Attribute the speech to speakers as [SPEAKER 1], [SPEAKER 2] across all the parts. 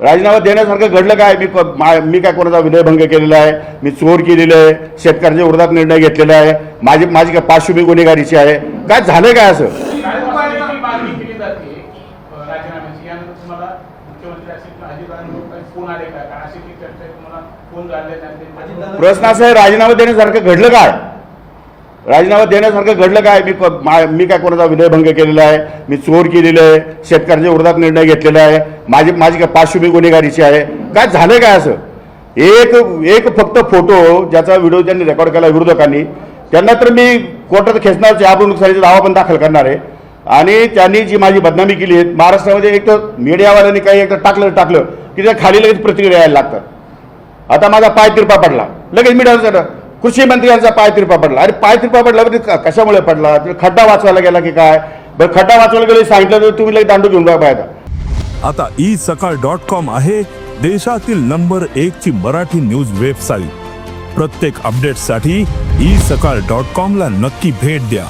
[SPEAKER 1] राजीनामा देण्यासारखं घडलं काय? मी मी काय कोणाचा विनयभंग केलेला आहे? मी चोर केलेलं आहे? शेतकऱ्यांच्या विरोधात निर्णय घेतलेला आहे? माझी माझी काय पाचशे गुन्हेगारीची आहे? काय झालं काय असं? प्रश्न असा आहे राजीनामा देण्यासारखं घडलं काय? राजीनामा देण्यासारखं घडलं काय? मी मा- मी काय कोणाचा विनयभंग केलेला आहे? मी चोर केलेलं आहे? शेतकऱ्यांच्या विरोधात निर्णय घेतलेला आहे? माझी माझी काय पार्श्वभूमी गुन्हेगारीची आहे? काय झालं काय असं? एक एक फक्त फोटो ज्याचा व्हिडिओ त्यांनी रेकॉर्ड केला विरोधकांनी त्यांना तर मी कोर्टात खेचणार चहापूर नुकसानीचा दावा पण दाखल करणार आहे. आणि त्यांनी जी माझी बदनामी केली आहे महाराष्ट्रामध्ये एक तर मीडियावाल्यांनी काही एकदा टाकलं टाकलं की त्या खाली लगेच प्रतिक्रिया यायला लागतात. आता माझा पाय तिरपा पडला. लगेच मी डायरेक्ट कृषी मंत्र्यांचा पाय तिरपा पडला. अरे पाय तिरपा पडला म्हणजे कशामुळे पडला? खड्डा वाचवायला गेला की काय? बरं खड्डा वाचवायला गेले सांगितलं तर तुम्ही लगेच दांडू घेऊन बघा पाहिजे
[SPEAKER 2] आता ई सकाळ डॉट कॉम आहे देशातील नंबर एक ची मराठी न्यूज वेबसाईट. प्रत्येक अपडेटसाठी ई सकाळ डॉट कॉम ला नक्की भेट द्या.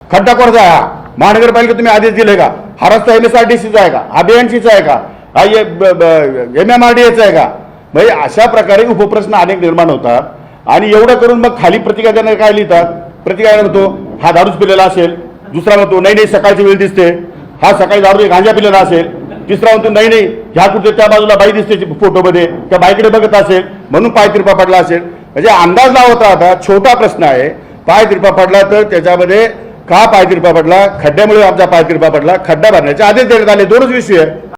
[SPEAKER 1] खड्डा कोणता हा महानगरपालिका तुम्ही आदेश दिले का? हा रस्ता एम एस आर डी सीचा आहे का? हा बीएनसीचा आहे का? हा एम एम आर डी एचा आहे का? म्हणजे अशा प्रकारे उपप्रश्न अनेक निर्माण होतात. आणि एवढं करून मग खाली प्रतिका देणारे काय लिहितात? प्रतिका म्हणतो हा दारूच पिलेला असेल. दुसरा म्हणतो नाही नाही सकाळची वेळ दिसते. हा सकाळी दारू गांजा पिलेला असेल. तिसरा म्हणतो नाही नाही ह्या कुठे त्या बाजूला बाई दिसते फोटोमध्ये त्या बाईकडे बघत असेल. म्हणून पाय तिरपा पडला असेल. म्हणजे अंदाज लावता आता छोटा प्रश्न आहे. पाय तिरपा पडला तर त्याच्यामध्ये का पाय तिरपा पडला? खड्ड्यामुळे आमचा पाय तिरपा पडला? खड्डा भरण्याचे आदेश देण्यात आले. दोनच विषय आहे